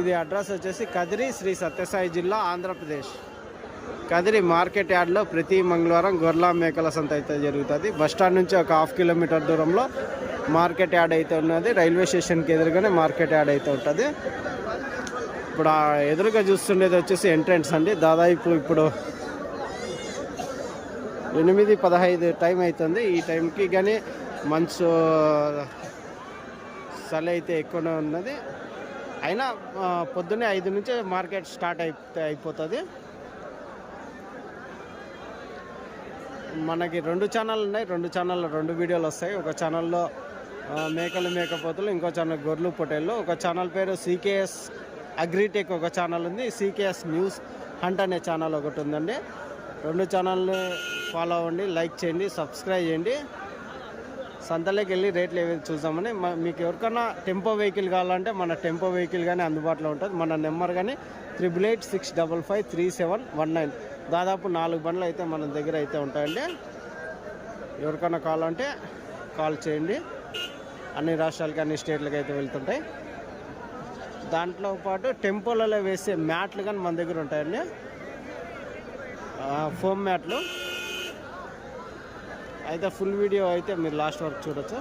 ఇది అడ్రస్ వచ్చేసి కదిరి శ్రీ సత్యసాయి జిల్లా ఆంధ్రప్రదేశ్. కదిరి మార్కెట్ యార్డ్లో ప్రతి మంగళవారం గొర్లా మేకల సంత అయితే జరుగుతుంది. బస్ స్టాండ్ నుంచి ఒక హాఫ్ కిలోమీటర్ దూరంలో మార్కెట్ యార్డ్ అయితే ఉన్నది. రైల్వే స్టేషన్కి ఎదురుగానే మార్కెట్ యార్డ్ అయితే ఉంటుంది. ఇప్పుడు ఎదురుగా చూస్తుండేది వచ్చేసి ఎంట్రన్స్ అండి. దాదాపు ఇప్పుడు ఎనిమిది పదహైదు టైం అవుతుంది ఈ టైంకి కానీ మంచు చలి అయితే ఎక్కువనే ఉన్నది. అయినా పొద్దున్నే ఐదు నుంచి మార్కెట్ స్టార్ట్ అయిపోతే అయిపోతుంది. మనకి రెండు ఛానల్ ఉన్నాయి. రెండు ఛానల్లో రెండు వీడియోలు వస్తాయి. ఒక ఛానల్లో మేకలు మేకపోతులు ఇంకో ఛానల్ గొర్రెలు పొటేళ్ళు ఒక ఛానల్ పేరు సీకేఎస్ అగ్రిటెక్ ఒక ఛానల్ ఉంది. సీకేఎస్ న్యూస్ హంట్ అనే ఛానల్ ఒకటి ఉందండి. రెండు ఛానల్ని ఫాలో అవ్వండి లైక్ చేయండి సబ్స్క్రైబ్ చేయండి. సంతలోకి వెళ్ళి రేట్లు ఏవి చూద్దామని మీకు ఎవరికైనా టెంపో వెహికల్ కావాలంటే మన టెంపో వెహికల్ కానీ అందుబాటులో ఉంటుంది. మన నెంబర్ కానీ triple eight six double five three seven one nine. దాదాపు నాలుగు బండ్లు అయితే మన దగ్గర అయితే ఉంటాయండి. ఎవరికైనా కావాలంటే కాల్ చేయండి. అన్ని రాష్ట్రాలకి అన్ని స్టేట్లకి అయితే వెళ్తుంటాయి. దాంట్లో పాటు టెంపోలలో వేసే మ్యాట్లు కానీ మన దగ్గర ఉంటాయండి. ఫోమ్ మ్యాట్లు. అయితే ఫుల్ వీడియో అయితే మీరు లాస్ట్ వరకు చూడొచ్చు.